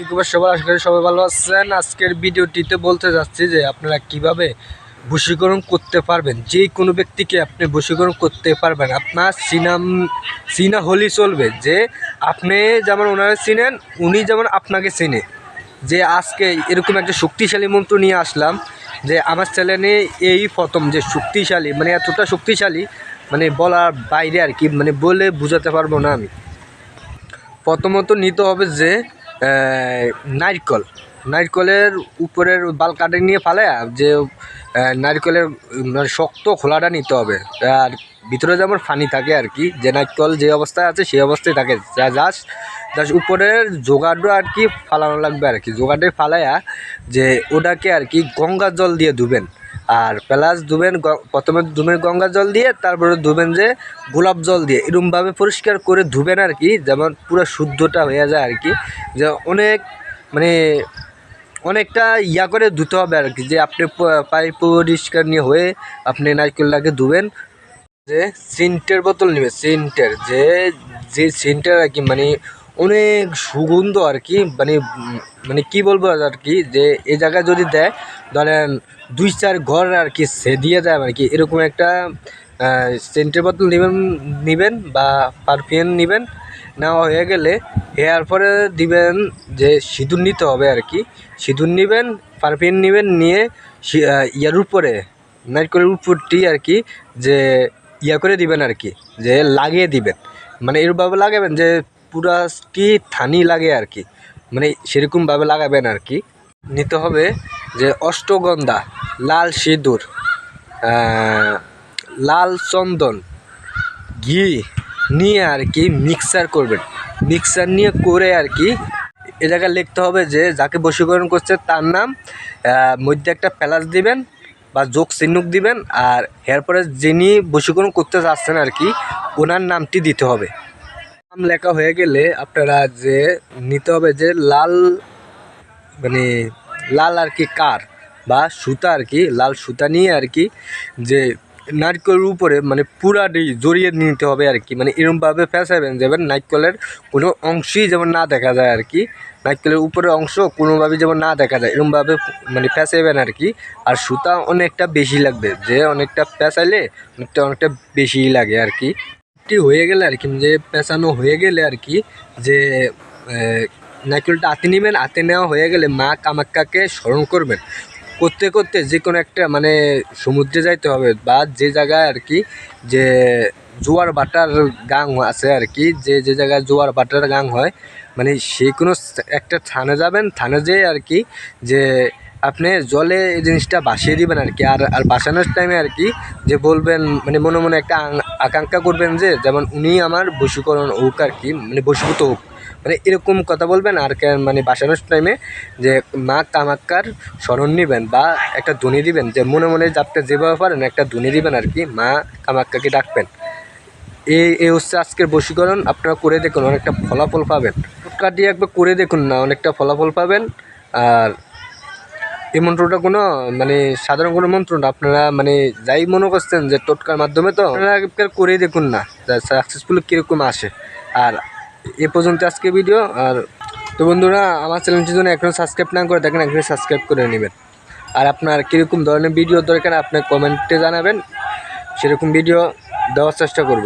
কি সবার আশা করি সবাই ভালো আছেন। আজকের ভিডিওটিতে বলতে যাচ্ছি যে আপনারা কীভাবে বশীকরণ করতে পারবেন। যে কোনো ব্যক্তিকে আপনি বশীকরণ করতে পারবেন। আপনার সিনাম সিনা হলি চলবে যে আপনি যেমন ওনারা চিনেন, উনি যেমন আপনাকে চিনে। যে আজকে এরকম একটা শক্তিশালী মন্ত্র নিয়ে আসলাম যে আমার চ্যানেলে এই প্রথম যে শক্তিশালী মানে এতটা শক্তিশালী মানে বলার বাইরে আর কি মানে বলে বোঝাতে পারব না আমি। প্রথমত নিতে হবে যে নারকল। নারকলের উপরের বাল কাটে নিয়ে ফালে যে নারকলের মানে শক্ত খোলাটা নিতে হবে। আর ভিতরে যেমন ফানি থাকে আর কি, যে নারকল যে অবস্থায় আছে সেই অবস্থায় থাকে। যা জাস্ট জাস্ট উপরের জোগাড়টা আর কি ফালানো লাগবে আর কি। জোগাড়ে ফালাইয়া যে ওটাকে আর কি গঙ্গা জল দিয়ে ধুবেন। আর প্লাস ধুবেন প্রথমে ধুবেন গঙ্গা জল দিয়ে, তারপরে ধুবেন যে গোলাপ জল দিয়ে। এরকমভাবে পরিষ্কার করে ধুবেন আর কি, যেমন পুরো শুদ্ধটা হয়ে যায় আর কি। যে অনেক মানে অনেকটা ইয়া করে ধুতে হবে আর কি, যে আপনি প- পাই পরিষ্কার নিয়ে হয়ে আপনি নারকেলটাকে ধুবেন। যে সেন্টের বোতল নেবে সেন্টের, যে যে সেন্টের আর কি মানে অনেক সুগন্ধ আর কি মানে মানে কি বলব আর কি, যে এই জায়গায় যদি দেয়, ধরেন দুই চার ঘর আর কি সে দিয়ে দেয় আর কি এরকম একটা সেন্টের বোতল নেবেন নেবেন বা পারফিউম নেবেন, নেওয়া হয়ে গেলে হেয়ার পরে দিবেন যে সিঁদুর নিতে হবে আর কি, সিঁদুর নেবেন পারফিউম নেবেন, নিয়ে ইয়ার উপরে নারকেলের উপরটি আর কি যে ইয়া করে দিবেন আর কি, যে লাগিয়ে দিবেন। মানে এরভাবে লাগাবেন যে পুরাটি থানি লাগে আর কি। মানে সেরকমভাবে লাগাবেন আর কি। নিতে হবে যে অষ্টগন্ধা, লাল সিঁদুর লাল চন্দন, ঘি নিয়ে আর কি মিক্সার করবেন। মিক্সার নিয়ে করে আর কি এ জায়গায় লিখতে হবে যে যাকে বশীকরণ করছে তার নাম মধ্যে একটা প্যালাস দিবেন বা যোগ চিহ্নক দিবেন আর এরপরে যিনি বশীকরণ করতে যাচ্ছেন আর কি, ওনার নামটি দিতে হবে। লেখা হয়ে গেলে আপনারা যে নিতে হবে যে লাল মানে লাল আর কি কার বা সুতা আর কি, লাল সুতা নিয়ে আর কি যে নারকেলের উপরে মানে পুরাটি জড়িয়ে নিতে হবে আর কি। মানে এরকমভাবে ফেঁসাবেন যেমন নারকেলের কোনো অংশই যেমন না দেখা যায় আর কি, নারকেলের উপরের অংশ কোনোভাবে যেমন না দেখা যায় এরকমভাবে মানে ফেঁসাবেন আর কি। আর সুতা অনেকটা বেশি লাগবে, যে অনেকটা ফেঁসাইলে অনেকটা অনেকটা বেশি লাগে আর কি। এটি হয়ে গেলে আর কি, যে পেঁচানো হয়ে গেলে আর কি, যে নারকেলটা হাতে নেবেন, হাতে নেওয়া হয়ে গেলে মা কামাক্কাকে স্মরণ করবেন। করতে করতে যে কোনো একটা মানে সমুদ্রে যাইতে হবে বা যে জায়গায় আর কি, যে জোয়ার বাটার গাং আছে আর কি, যে যে জায়গায় জোয়ার বাটার গাং হয় মানে সেই কোনো একটা থানে যাবেন, থানে যেয়ে আর কি, যে আপনি জলে এই জিনিসটা ভাসিয়ে দিবেন আর কি। আর আর বাসানোর টাইমে আর কি যে বলবেন মানে মনে মনে একটা আকাঙ্ক্ষা করবেন যে, যেমন উনি আমার বশীকরণ হোক আর কি মানে বশীভূত হোক। মানে এরকম কথা বলবেন আর মানে বাসানোর টাইমে যে মা কামাক্কার স্মরণ নেবেন বা একটা ধ্বনি দিবেন, যে মনে মনে যাপটা যেভাবে পারেন একটা ধ্বনি দিবেন আর কি, মা কামাক্কাকে ডাকবেন। এই এই হচ্ছে আজকের বশীকরণ, আপনারা করে দেখুন, অনেকটা ফলাফল পাবেন। টোটকা দিয়ে একবার করে দেখুন না, অনেকটা ফলাফল পাবেন। আর এই মন্ত্রটা কোনো মানে সাধারণ কোনো মন্ত্র না। আপনারা মানে যাই মনে করছেন যে টোটকার মাধ্যমে তো, আপনারা করেই দেখুন না সাকসেসফুল কীরকম আসে। আর এ পর্যন্ত আজকে ভিডিও আর তো বন্ধুরা, আমার চ্যানেলটির জন্য এখনও সাবস্ক্রাইব না করে দেখেন এখনই সাবস্ক্রাইব করে নেবেন। আর আপনার কীরকম ধরনের ভিডিও দরকার আপনার কমেন্টে জানাবেন। সেরকম ভিডিও দেওয়ার চেষ্টা করব।